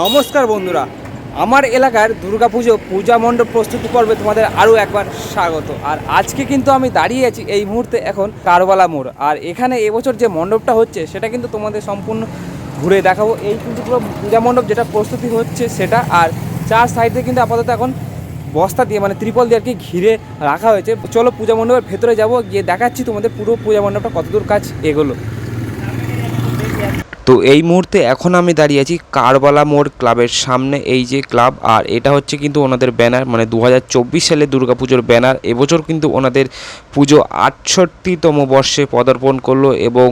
নমস্কার বন্ধুরা, আমার এলাকার দুর্গাপুজো পূজা মণ্ডপ প্রস্তুতি পর্বে তোমাদের আরও একবার স্বাগত। আর আজকে কিন্তু আমি দাঁড়িয়ে আছি এই মুহূর্তে এখন কারবালা মোড়। আর এখানে এবছর যে মণ্ডপটা হচ্ছে, সেটা কিন্তু তোমাদের সম্পূর্ণ ঘুরে দেখাবো। এই কিন্তু পুরো পূজা মণ্ডপ যেটা প্রস্তুতি হচ্ছে সেটা। আর চার সাইডে কিন্তু আপাতত এখন বস্তা দিয়ে মানে ত্রিপল দিয়ে আর কি ঘিরে রাখা হয়েছে। চলো পূজা মণ্ডপের ভেতরে যাব, গিয়ে দেখাচ্ছি তোমাদের পুরো পূজা মণ্ডপটা কতদূর কাজ এগোলো। তো এই মুহূর্তে এখন আমি দাঁড়িয়ে আছি কারবালা মোড় ক্লাবের সামনে, এই যে ক্লাব, আর এটা হচ্ছে কিন্তু ওনাদের ব্যানার মানে দু হাজার চব্বিশ সালে দুর্গাপুজোর ব্যানার, এবছর কিন্তু ওনাদের পুজো আটষট্টিতম বর্ষে পদার্পণ করল এবং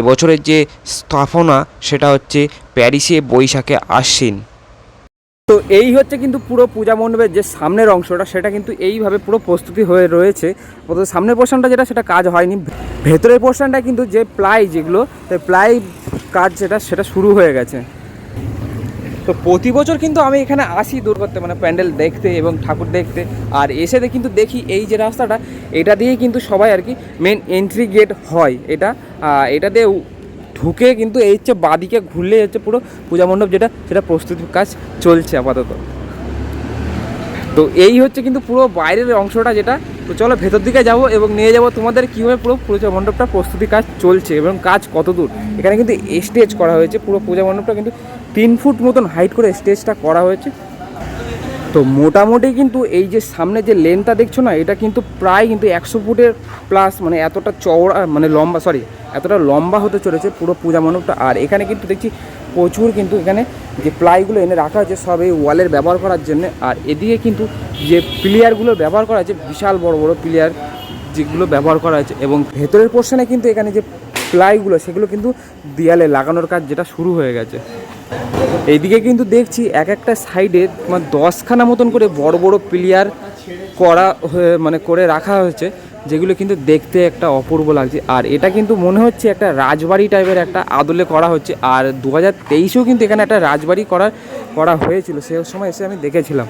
এবছরের যে স্থাপনা সেটা হচ্ছে প্যারিসে বৈশাখে আশ্বিন। তো এই হচ্ছে কিন্তু পুরো পূজা মণ্ডপের যে সামনের অংশটা, সেটা কিন্তু এইভাবে পুরো প্রস্তুতি হয়ে রয়েছে। প্রথমে সামনের পোর্শনটা যেটা, সেটা কাজ হয়নি। ভেতরের পোর্শনটা কিন্তু যে প্লাই যেগুলো প্লাই কাজ যেটা, সেটা শুরু হয়ে গেছে। তো প্রতি বছর কিন্তু আমি এখানে আসি দূর করতে মানে প্যান্ডেল দেখতে এবং ঠাকুর দেখতে। আর এসে কিন্তু দেখি এই যে রাস্তাটা, এটা দিয়েই কিন্তু সবাই আর কি মেন এন্ট্রি গেট হয় এটা। এটা দিয়ে ঢুকে কিন্তু এই হচ্ছে বাদিকে ঘুরলে হচ্ছে পুরো পূজা মণ্ডপ যেটা, সেটা প্রস্তুতির কাজ চলছে আপাতত। তো এই হচ্ছে কিন্তু পুরো বাইরের অংশটা যেটা। তো চলো ভেতর দিকে যাব এবং নিয়ে যাব তোমাদের কীভাবে পুরো পূজা মণ্ডপটা, প্রস্তুতি কাজ চলছে এবং কাজ কত দূর। এখানে কিন্তু স্টেজ করা হয়েছে, পুরো পূজা মণ্ডপটা কিন্তু তিন ফুট মতন হাইট করে স্টেজটা করা হয়েছে। তো মোটামুটি কিন্তু এই যে সামনে যে লেনটা দেখছ না, এটা কিন্তু প্রায় কিন্তু একশো ফুটের প্লাস মানে এতটা চওড়া মানে লম্বা সরি এতটা লম্বা হতে চলেছে পুরো পূজা মণ্ডপটা। আর এখানে কিন্তু দেখছি প্রচুর কিন্তু এখানে যে প্লাইগুলো এনে রাখা হয়েছে, সব এই ওয়ালের ব্যবহার করার জন্য। আর এদিকে কিন্তু যে প্লেয়ারগুলো ব্যবহার করা হয়েছে, বিশাল বড় বড় প্লেয়ার যেগুলো ব্যবহার করা হয়েছে। এবং ভেতরের পোর্শনে কিন্তু এখানে যে প্লাইগুলো সেগুলো কিন্তু দেয়ালে লাগানোর কাজ যেটা শুরু হয়ে গেছে। এইদিকে কিন্তু দেখছি এক একটা সাইডে তোমার দশখানা মতন করে বড় বড় প্লেয়ার করা হয়ে মানে করে রাখা হয়েছে, যেগুলো কিন্তু দেখতে একটা অপূর্ব লাগছে। আর এটা কিন্তু মনে হচ্ছে একটা রাজবাড়ি টাইপের একটা আদলে করা হচ্ছে। আর দু হাজার তেইশেও কিন্তু এখানে একটা রাজবাড়ি করা করা হয়েছিল, সে সময় এসে আমি দেখেছিলাম।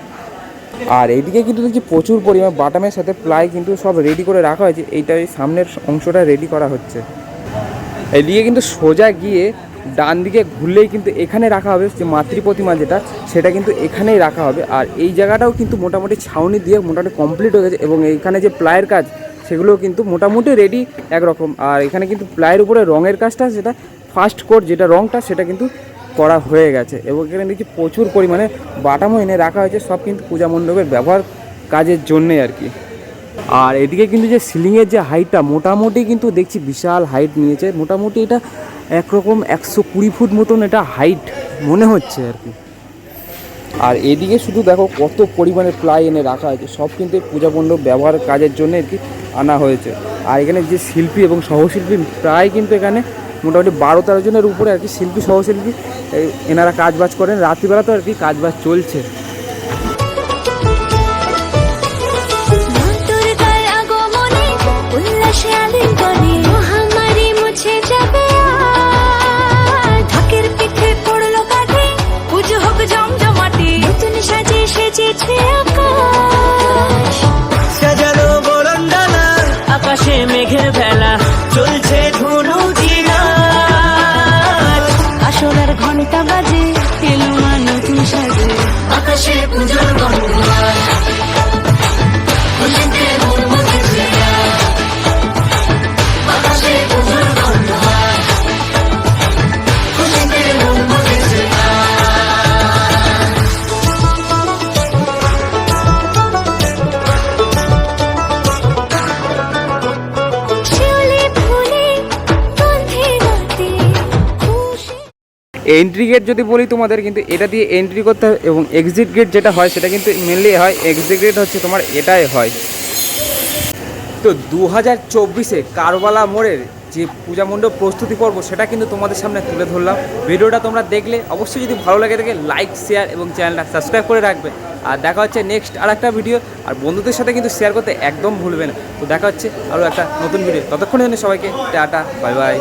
আর এইদিকে কিন্তু দেখছি প্রচুর পরিমাণ বাটামের সাথে প্লাই কিন্তু সব রেডি করে রাখা হয়েছে। এইটাই সামনের অংশটা রেডি করা হচ্ছে। এদিকে কিন্তু সোজা গিয়ে ডান দিকে ঘুরলেই কিন্তু এখানে রাখা হবে যে মাতৃ প্রতিমা যেটা, সেটা কিন্তু এখানেই রাখা হবে। আর এই জায়গাটাও কিন্তু মোটামুটি ছাউনি দিয়ে মোটামুটি কমপ্লিট হয়ে গেছে এবং এইখানে যে প্লায়ের কাজ, সেগুলো কিন্তু মোটামুটি রেডি একরকম। আর এখানে কিন্তু প্লায়ের উপরে রঙের কাজটা সেটা ফার্স্ট কোট যেটা রঙটা, সেটা কিন্তু করা হয়ে গেছে। এবং এখানে দেখছি প্রচুর পরিমাণে বাটামো এনে রাখা হয়েছে, সব কিন্তু পূজা মণ্ডপের ব্যবহার কাজের জন্যে আর কি। আর এদিকে কিন্তু যে সিলিংয়ের যে হাইটটা, মোটামুটি কিন্তু দেখছি বিশাল হাইট নিয়েছে। মোটামুটি এটা একরকম একশো কুড়ি ফুট মতন এটা হাইট মনে হচ্ছে আর কি। আর এদিকে শুধু দেখো কত পরিমাণে প্লাই এনে রাখা হয়েছে, সব কিন্তু পূজা মণ্ডপ ব্যবহার কাজের জন্য আর কি আনা হয়েছে। আর এখানে যে শিল্পী এবং সহশিল্পী প্রায় কিন্তু এখানে মোটামুটি বারো তেরো জনের উপরে আর কি শিল্পী, সহশিল্পী এনারা কাজ বাজ করেন। রাত্রিবেলা তো আর কি কাজ বাজ চলছে। আকাশে মেঘের বেলা চলছে ধুনু আসলার ঘণ্টা বাজে এলো মা নতুন সাজে আকাশে পুজোর গন্ধ। এন্ট্রি গেট যদি বলি তোমাদের কিন্তু এটা দিয়ে এন্ট্রি করতে হয় এবং এক্সিট গেট যেটা হয় সেটা কিন্তু মেনলি হয়। এক্সিট গেট হচ্ছে তোমার এটাই হয়। তো দু হাজার চব্বিশে কারবালা মোড়ের যে পূজা মণ্ডপ প্রস্তুতি পর্ব, সেটা কিন্তু তোমাদের সামনে তুলে ধরলাম। ভিডিওটা তোমরা দেখলে অবশ্যই যদি ভালো লাগে থাকে লাইক শেয়ার এবং চ্যানেলটা সাবস্ক্রাইব করে রাখবে। আর দেখা হচ্ছে নেক্সট আর একটা ভিডিও আর বন্ধুদের সাথে কিন্তু শেয়ার করতে একদম ভুলবে না। তো দেখা হচ্ছে আরও একটা নতুন ভিডিও ততক্ষণের জন্য সবাইকে টাটা বাই বাই